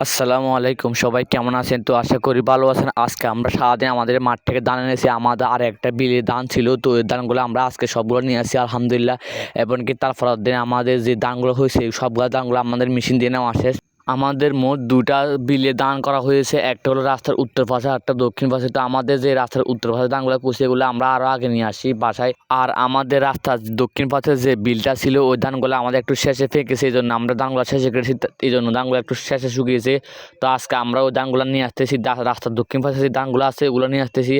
আসসালামু আলাইকুম, সবাই কেমন আছেন? তো আশা করি ভালো আছেন। আজকে আমরা সারাদিন আমাদের মাঠ থেকে দান এনেছি। আমাদের আর একটা বিলের দান ছিল। তো ওই দানগুলো আমরা আজকে সবগুলো নিয়ে আসি আলহামদুলিল্লাহ। এমনকি তারপর দিন আমাদের যে দানগুলো হয়েছে, সবগুলো দানগুলো আমাদের মেশিন দিয়ে নেওয়া শেষ। আমাদের মোট দুটা বিলে দান করা হয়েছে। একটা হলো রাস্তার উত্তর পাশে একটা দক্ষিণ পাশে। তো আমাদের যে রাস্তার উত্তর পাশে ধানগুলো করছে এগুলো আমরা আরও আগে নিয়ে আসি বাসায়। আর আমাদের রাস্তার দক্ষিণ পাশে যে বিলটা ছিল, ওই ধানগুলো আমাদের একটু শেষে ফেঁকেছে এই জন্য আমরা ধানগুলো শেষে কেটেছি এই জন্য ধানগুলো একটু শেষে শুকিয়েছে। তো আজকে আমরা ওই ধানগুলো নিয়ে আসতেছি। রাস্তার দক্ষিণ পাশে যে ধানগুলো আছে, ওগুলো নিয়ে আসতেছি।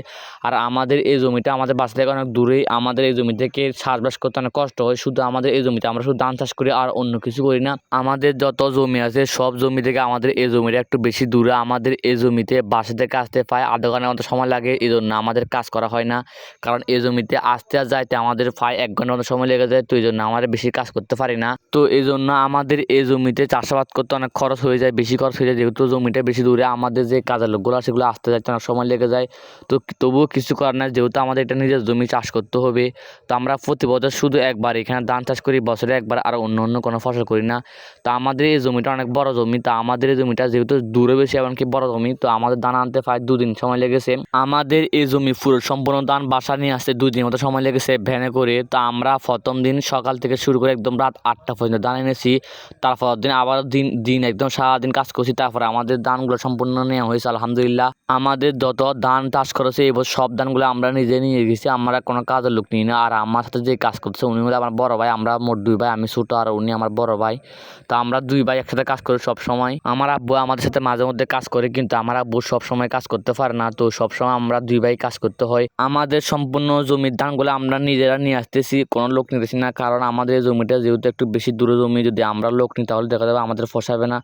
আর আমাদের এই জমিটা আমাদের বাসা থেকে অনেক দূরেই। আমাদের এই জমি থেকে চাষবাস করতে অনেক কষ্ট হয়। শুধু আমাদের এই জমিতে আমরা শুধু ধান চাষ করি, আর অন্য কিছু করি না। আমাদের যত জমি আছে, সব জমি থেকে আমাদের এই জমিটা একটু বেশি দূরে, আমাদের এই জমিতে বাসা থেকে আসতে প্রায় আধা ঘণ্টার মতো সময় লাগে এই জন্য আমাদের কাজ করা হয় না। কারণ এই জমিতে আসতে আর যাইতে আমাদের প্রায় এক ঘণ্টার মতো সময় লেগে যায়, তো এই জন্য আমাদের বেশি কাজ করতে পারি না। তো এই জন্য আমাদের এই জমিতে চাষাবাদ করতে অনেক খরচ হয়ে যায়, বেশি খরচ হয়ে যায়। যেহেতু জমিটা বেশি দূরে, আমাদের যে কাজের লোকগুলো, সেগুলো আসতে যাইতে অনেক সময় লেগে যায়। তো তবুও কিছু করার নাই, যেহেতু আমাদের এটা নিজের জমি চাষ করতে হবে। তো আমরা প্রতি বছর শুধু একবার এখানে ধান চাষ করি, বছরে একবার আর অন্য অন্য কোনো ফসল করি না। তো আমাদের এই জমিটা অনেক বড় জমি। তা আমাদের এই জমিটা যেহেতু দূরে বেশি, এমনকি বড় জমি, তো আমাদের ধান আনতে প্রায় দুদিন সময় লেগেছে। আমাদের এই জমি পুরো সম্পূর্ণ ধান বাসা নিয়ে আসতে দুই দিনের মতো সময় লেগেছে ভ্যানে করে। তো আমরা প্রথম দিন সকাল থেকে শুরু করে একদম রাত আটটা পর্যন্ত ধান এনেছি। তারপর দিন আবার দিন দিন একদম সারাদিন কাজ করছি। তারপরে আমাদের ধানগুলো সম্পূর্ণ নেওয়া হয়েছে, আলহামদুলিল্লাহ। আমাদের যত ধান চাষ করেছে এবার সব ধানগুলো আমরা নিজে নিয়ে গেছি। আমরা কোনো কাজের লোক নিই না। আর আমার সাথে যে কাজ করছে উনি হলো আমার বড় ভাই, আমরা মোট দুই ভাই, আমি ছোটো আর উনি আমার বড় ভাই। তো আমরা দুই ভাই একসাথে কাজ করি সব সময় আমার আব্বু আমাদের সাথে মাঝে মধ্যে কাজ করে, কিন্তু আমার আব্বু সব সময় কাজ করতে পারে না। তো সব সময় আমরা দুই ভাই কাজ করতে হয়। আমাদের সম্পূর্ণ জমির ধানগুলো আমরা নিজেরা নিয়ে আসতেছি, কোনো লোক নিতেছি না। কারণ আমাদের জমিটা যেহেতু একটু বেশি দূরে জমি, যদি আমরা লোক নিই তাহলে দেখা যাবে আমাদের ফসাবে না।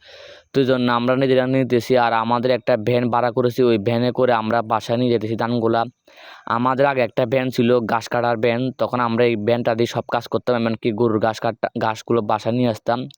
তো জন্য আমরা নিজেরা নিতেছি। আর আমাদের একটা ভ্যান ভাড়া করেছি। ওই ভ্যানে করে আমরা বাসায় নিয়ে যেতেছি ধানগুলা। আমাদের আগে একটা ভ্যান ছিল, ঘাস কাটার ভ্যান তখন আমরা এই ভ্যানটা দিয়ে সব কাজ করতাম, এমনকি গরুর ঘাস কাটা, ঘাসগুলো বাসায় নিয়ে আসতাম।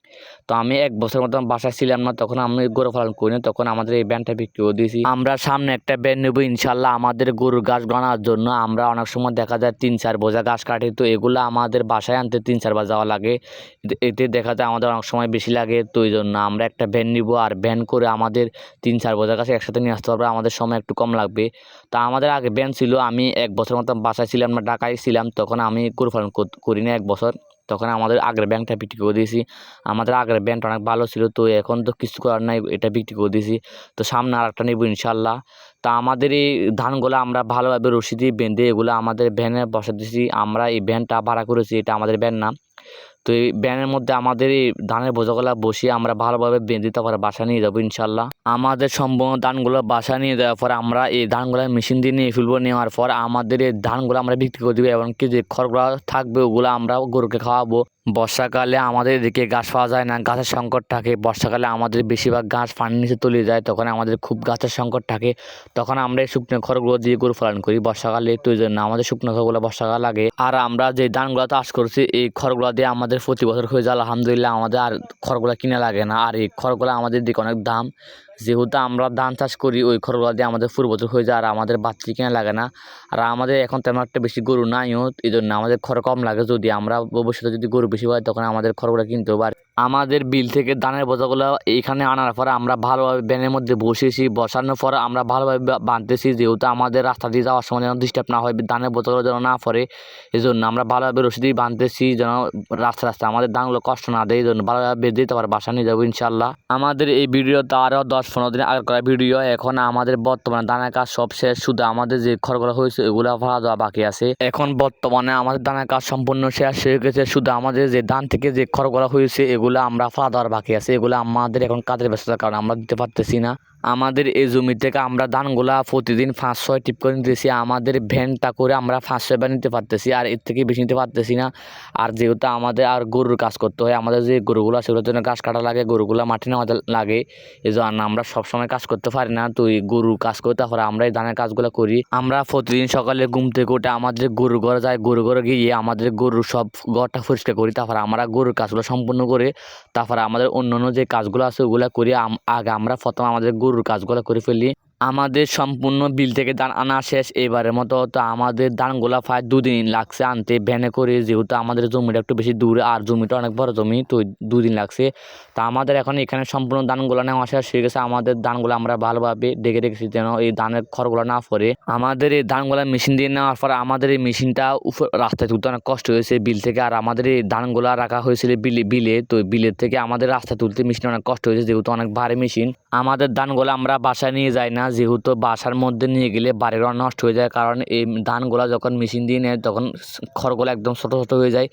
তো আমি এক বছর মতো বাসায় ছিলাম না, তখন আমি গরু পালন করি না, তখন আমাদের এই ভ্যানটা বিক্রি করে দিয়েছি। আমরা সামনে একটা ভ্যান নেব ইনশাল্লাহ আমাদের গরুর ঘাস বানার জন্য। আমরা অনেক সময় দেখা যায় তিন চার বোঝা ঘাস কাটি, তো এগুলো আমাদের বাসায় আনতে তিন চারবার যাওয়া লাগে। এতে- এতে দেখা যায় আমাদের অনেক সময় বেশি লাগে, তো এই জন্য আমরা একটা ভ্যান নিব আর ভ্যান করে আমাদের তিন চার বোঝা গাছ একসাথে নিয়ে আসতে পারব আমাদের সময় একটু কম লাগবে। তা আমাদের আগে ভ্যান ছিল আমি এক বছর মতো বাসায় ছিলাম না, ঢাকায় ছিলাম। তখন আমি গরু পালন করি না এক বছর। তখন আমাদের আগের ব্যাংকটা বিক্রি করে দিয়েছি। আমাদের আগের ব্যাংকটা অনেক ভালো ছিল, তো এখন তো কিছু করার নাই, এটা বিক্রি করে দিয়েছি। তো সামনে আর একটা নেব ইনশাল্লাহ। তা আমাদের এই ধানগুলো আমরা ভালোভাবে রশি দিয়ে বেঁধে এগুলো আমাদের ভ্যানে বসা দিয়েছি। আমরা এই ভ্যানটা ভাড়া করেছি, এটা আমাদের ভ্যান না। তো এই ভ্যানের মধ্যে আমাদের এই ধানের বোঝাগুলো বসিয়ে আমরা ভালোভাবে বেঁধে তারপরে বাসা নিয়ে যাব ইনশাল্লাহ আমাদের সম্পূর্ণ ধানগুলো বাসা নিয়ে যাওয়ার পর আমরা এই ধানগুলো মেশিন দিয়ে নিয়ে ফেলব, নেওয়ার পর আমাদের এই ধানগুলো আমরা বিক্রি করে দেবো এমনকি যে খড়গুলো থাকবে ওগুলো আমরা গরুকে খাওয়াবো। বর্ষাকালে আমাদের এদিকে গাছ পাওয়া যায় না, গাছের সংকট থাকে। বর্ষাকালে আমাদের বেশিরভাগ গাছ পানির নিচে তলিয়ে যায়, তখন আমাদের খুব গাছের সংকট থাকে। তখন আমরা এই শুকনো খড়গুলো দিয়ে গরু পালন করি। বর্ষাকালে এই জন্য আমাদের শুকনো খড়গুলো বর্ষাকাল লাগে। আর আমরা যে ধানগুলো চাষ করছি, এই খড়গুলো দিয়ে আমাদের প্রতি বছর হয়ে যায়, আলহামদুলিল্লাহ আমাদের আর খড়গুলো কিনে লাগে না। আর এই খড়গুলো আমাদের দিকে অনেক দাম। যেহেতু আমরা ধান চাষ করি, ওই খড়গুলো দিয়ে আমাদের পুরো বছর হয়ে যায়, আর আমাদের বাচ্চা কিনে লাগে না। আর আমাদের এখন তেমন একটা বেশি গরু নাইও, এই জন্য আমাদের খড় কম লাগে। যদি আমরা ভবিষ্যতে যদি গরু বেশি হয় তখন আমাদের খড়গুলো কিন্তু পারি আমাদের বিল থেকে ধানের বোঝাগুলো এইখানে আনার পর আমরা ভালোভাবে ব্যানের মধ্যে বসিয়েছি, বসানোর পর আমরা ভালোভাবে বাঁধতেছি, যেহেতু আমাদের রাস্তা দিয়ে যাওয়ার সময় যেন ডিস্টার্ব না হয় ধানের বোঝাগুলো যেন না পড়ে এই জন্য আমরা ভালোভাবে রশি দিয়ে বাঁধতেছি, যেন রাস্তা রাস্তা আমাদের ধানগুলো কষ্ট না দেয় এই জন্য ভালোভাবে বেঁধে দিতে পারে বাসা নিয়ে যাব ইনশাল্লাহ আমাদের এই ভিডিওটা আরও দশ পনেরো দিন আগের করা ভিডিও, এখন আমাদের বর্তমানে দানার কাজ সব শেষ, শুধু আমাদের যে খড়গুলো হয়েছে, ওগুলো ভাড়া দেওয়া বাকি আছে। এখন বর্তমানে আমাদের দানার কাজ সম্পূর্ণ শেষ হয়ে গেছে, শুধু আমাদের যে ধান থেকে যে খড়গুলো হয়েছে, এগুলো আমরা ফাদার বাকি আছে এগুলো আমাদের এখন কাজের ব্যস্ততার কারণে আমরা দিতে পারতেছি না। আমাদের এই জমি থেকে আমরা ধানগুলা প্রতিদিন পাঁচ ছয় টিপ করে নিতেছি। আমাদের ভ্যানটা করে আমরা পাঁচ ছয় বার নিতে পারতেছি আর এর থেকে বেশি নিতে পারতেছি না। আর যেহেতু আমাদের আর গরুর কাজ করতে হয়, আমাদের যে গরুগুলো সেগুলোর জন্য ঘাস কাটা লাগে, গরুগুলো মাঠে নেওয়া লাগে। এই জন্য আমরা সবসময় কাজ করতে পারি না। তো এই গরুর কাজ করে তারপরে আমরা এই ধানের কাজগুলো করি। আমরা প্রতিদিন সকালে ঘুম থেকে উঠে আমাদের গরু ঘরে যাই গরু ঘরে গিয়ে আমাদের গরুর সব ঘরটা পরিষ্কার করি। তারপরে আমরা গরুর কাজগুলো সম্পূর্ণ করে তারপরে আমাদের অন্য অন্য যে কাজগুলো আছে ওগুলো করি। আগে আমরা প্রথম আমাদের গরুর কাজগুলো করে ফেলি আমাদের সম্পূর্ণ বিল থেকে ধান আনা শেষ এবারের মতো। তো আমাদের ধানগুলা প্রায় দুদিন লাগছে আনতে। ভ্যানে করে যেহেতু আমাদের জমিটা একটু বেশি দূরে আর জমিটা অনেক বড় জমি, তো দুদিন লাগছে। তা আমাদের এখন এখানে সম্পূর্ণ ধানগুলো নেওয়া শেষ হয়ে গেছে। আমাদের ধানগুলো আমরা ভালোভাবে ডেকে রেখেছি যেন এই ধানের খড়গুলো না পড়ে। আমাদের এই ধানগুলো মেশিন দিয়ে নেওয়ার পর আমাদের এই মেশিনটা উপর রাস্তায় তুলতে অনেক কষ্ট হয়েছে বিল থেকে। আর আমাদের এই ধানগুলো রাখা হয়েছিল বিলে বিলে। তো বিলের থেকে আমাদের রাস্তায় তুলতে মেশিন অনেক কষ্ট হয়েছে যেহেতু অনেক ভারী মেশিন। আমাদের ধানগুলো আমরা বাসায় নিয়ে যাই না। যেহেতু বাসার মধ্যে নিয়ে গেলে বাড়ির নষ্ট হয়ে যায়, কারণ এই ধানগুলো যখন মেশিন দিয়ে নেয়, তখন খড়গুলো একদম ছোটো ছোটো হয়ে যায়,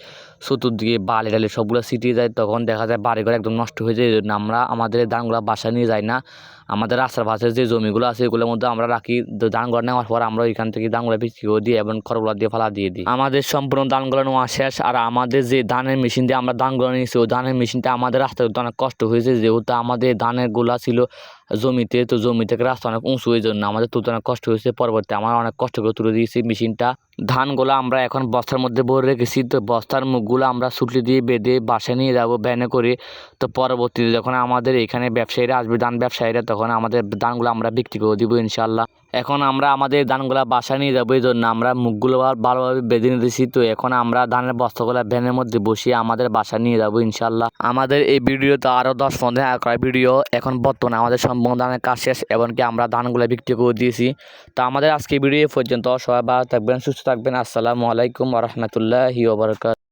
চতুর্দিকে বালি টালি সবগুলো ছিটিয়ে যায়, তখন দেখা যায় বাড়িঘর একদম নষ্ট হয়ে যায় আমরা আমাদের ধানগুলো বাসায় নিয়ে যাই না। আমাদের রাস্তার পাশে যে জমিগুলো আছে এগুলোর মধ্যে আমরা রাখি ধানগুলো নেওয়ার পর আমরা ওইখান থেকে ধানগুলো বিক্রি করে দিই এবং খড়গুলো দিয়ে ফালা দিয়ে দিই। আমাদের সম্পূর্ণ ধানগুলো নেওয়া শেষ, আর আমাদের যে ধানের মেশিন দিয়ে আমরা ধানগুলো নিয়েছি, ওই ধানের মেশিনটা আমাদের রাস্তায় অনেক কষ্ট হয়েছে, যেহেতু আমাদের ধানের গোলা ছিল জমিতে, তো জমি থেকে রাস্তা অনেক উঁচু এই জন্য আমাদের তুলতে অনেক কষ্ট হয়েছে। পরবর্তী আমার অনেক কষ্ট করে তুলে দিয়েছি মেশিনটা। ধানগুলো আমরা এখন বস্তার মধ্যে ভরে রেখেছি। তো বস্তার মুখগুলো আমরা সুটলি দিয়ে বেঁধে বাসায় নিয়ে যাব, ভ্যানে করে। তো পরবর্তীতে যখন আমাদের এখানে ব্যবসায়ীরা আসবে, ধান ব্যবসায়ীরা, তখন আমাদের ধানগুলো আমরা বিক্রি করে দিব ইনশাল্লাহ এখন আমরা আমাদের ধানগুলো বাসায় নিয়ে যাব এই জন্য আমরা মুখগুলো ভালোভাবে বেঁধে নিতেছি। তো এখন আমরা ধানের বস্তাগুলো ভ্যানের মধ্যে বসিয়ে আমাদের বাসায় নিয়ে যাব ইনশাল্লাহ আমাদের এই ভিডিওতে আরও দশ পনেরো হাজার করা ভিডিও এখন বর্তমানে আমাদের সম্পূর্ণ ধানের কাজ শেষ, এমনকি আমরা ধানগুলো বিক্রি করে দিয়েছি। তো আমাদের আজকে ভিডিও পর্যন্ত, সবাই ভালো থাকবেন, সুস্থ থাকবেন। আসসালামু আলাইকুম রহমতুল্লাহি ওবরকাত